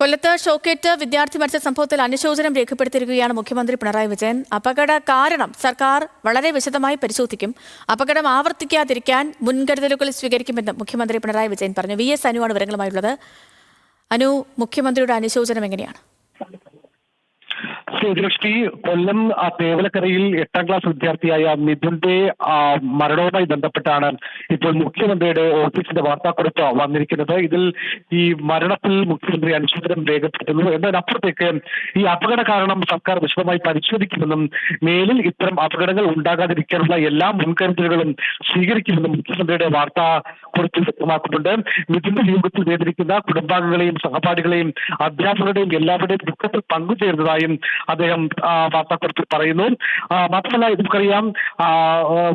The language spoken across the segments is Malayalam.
കൊല്ലത്ത് ഷോക്കേറ്റ് വിദ്യാർത്ഥി മരിച്ച സംഭവത്തിൽ അനുശോചനം രേഖപ്പെടുത്തിയിരിക്കുകയാണ് മുഖ്യമന്ത്രി പിണറായി വിജയൻ. അപകട കാരണം സർക്കാർ വളരെ വിശദമായി പരിശോധിക്കും. അപകടം ആവർത്തിക്കാതിരിക്കാൻ മുൻകരുതലുകൾ സ്വീകരിക്കുമെന്നും മുഖ്യമന്ത്രി പിണറായി വിജയൻ പറഞ്ഞു. വി എസ് അനുവാണ് വിവരങ്ങളുമായുള്ളത്. അനു മുഖ്യമന്ത്രിയുടെ അനുശോചനം എങ്ങനെയാണ്? ശ്രീലക്ഷ്മി കൊല്ലം തേവലക്കരയിൽ എട്ടാം ക്ലാസ് വിദ്യാർത്ഥിയായ മിഥുന്റെ മരണവുമായി ബന്ധപ്പെട്ടാണ് ഇപ്പോൾ മുഖ്യമന്ത്രിയുടെ ഓഫീസിന്റെ വാർത്താക്കുറിപ്പ് വന്നിരിക്കുന്നത്. ഇതിൽ ഈ മരണത്തിൽ മുഖ്യമന്ത്രി അനുശോചനം രേഖപ്പെടുത്തുന്നു. എന്നതിനപ്പുറത്തേക്ക് ഈ അപകട കാരണം സർക്കാർ വിശദമായി പരിശോധിക്കുമെന്നും മേലിൽ ഇത്തരം അപകടങ്ങൾ ഉണ്ടാകാതിരിക്കാനുള്ള എല്ലാ മുൻകരുതലുകളും സ്വീകരിക്കുമെന്നും മുഖ്യമന്ത്രിയുടെ വാർത്താ കുറിച്ച് വ്യക്തമാക്കുന്നുണ്ട്. മിഥുന്റെ യോഗത്തിൽ വേദനിക്കുന്ന കുടുംബാംഗങ്ങളെയും സഹപാഠികളെയും അധ്യാപകരുടെയും എല്ലാവരുടെയും ദുഃഖത്തിൽ പങ്കുചേർന്നതായും അദ്ദേഹം വാർത്താക്കുറിപ്പിൽ പറയുന്നു. മാത്രമല്ല നമുക്കറിയാം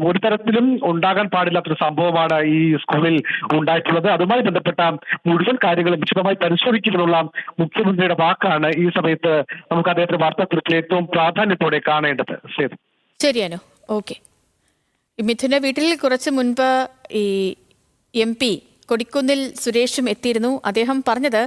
ഒരു തരത്തിലും ഉണ്ടാകാൻ പാടില്ലാത്തൊരു സംഭവമാണ് ഈ സ്കൂളിൽ ഉണ്ടായിട്ടുള്ളത്. അതുമായി ബന്ധപ്പെട്ട മുഴുവൻ കാര്യങ്ങളും വിശദമായി പരിശോധിക്കുമെന്നുള്ള മുഖ്യമന്ത്രിയുടെ വാക്കാണ് ഈ സമയത്ത് നമുക്ക് അദ്ദേഹത്തിന്റെ വാർത്താക്കുറിപ്പിൽ ഏറ്റവും പ്രാധാന്യത്തോടെ കാണേണ്ടത്. ശരി ശരി അനു. ഓക്കെ. മിഥുന്റെ വീട്ടിൽ കുറച്ച് മുൻപ് ഈ എം പി കൊടിക്കുന്നിൽ സുരേഷും എത്തിയിരുന്നു. അദ്ദേഹം പറഞ്ഞത്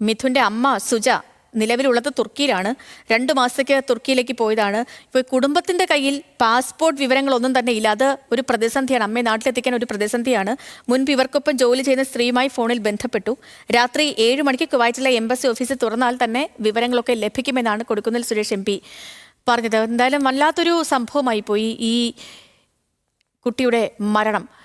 മിഥുന്റെ അമ്മ സുജ നിലവിലുള്ളത് തുർക്കിയിലാണ്. രണ്ടു മാസത്തേക്ക് തുർക്കിയിലേക്ക് പോയതാണ്. ഇപ്പോൾ കുടുംബത്തിന്റെ കയ്യിൽ പാസ്പോർട്ട് വിവരങ്ങളൊന്നും തന്നെ ഇല്ല. അത് ഒരു പ്രതിസന്ധിയാണ്. അമ്മയെ നാട്ടിലെത്തിക്കാൻ ഒരു പ്രതിസന്ധിയാണ്. മുൻപ് ഇവർക്കൊപ്പം ജോലി ചെയ്യുന്ന സ്ത്രീയുമായി ഫോണിൽ ബന്ധപ്പെട്ടു. രാത്രി ഏഴ് മണിക്ക് കുവൈറ്റിലെ എംബസി ഓഫീസ് തുറന്നാൽ തന്നെ വിവരങ്ങളൊക്കെ ലഭിക്കുമെന്നാണ് കൊടുക്കുന്നിൽ സുരേഷ് എം പി പറഞ്ഞത്. എന്തായാലും വല്ലാത്തൊരു സംഭവമായി പോയി ഈ കുട്ടിയുടെ മരണം.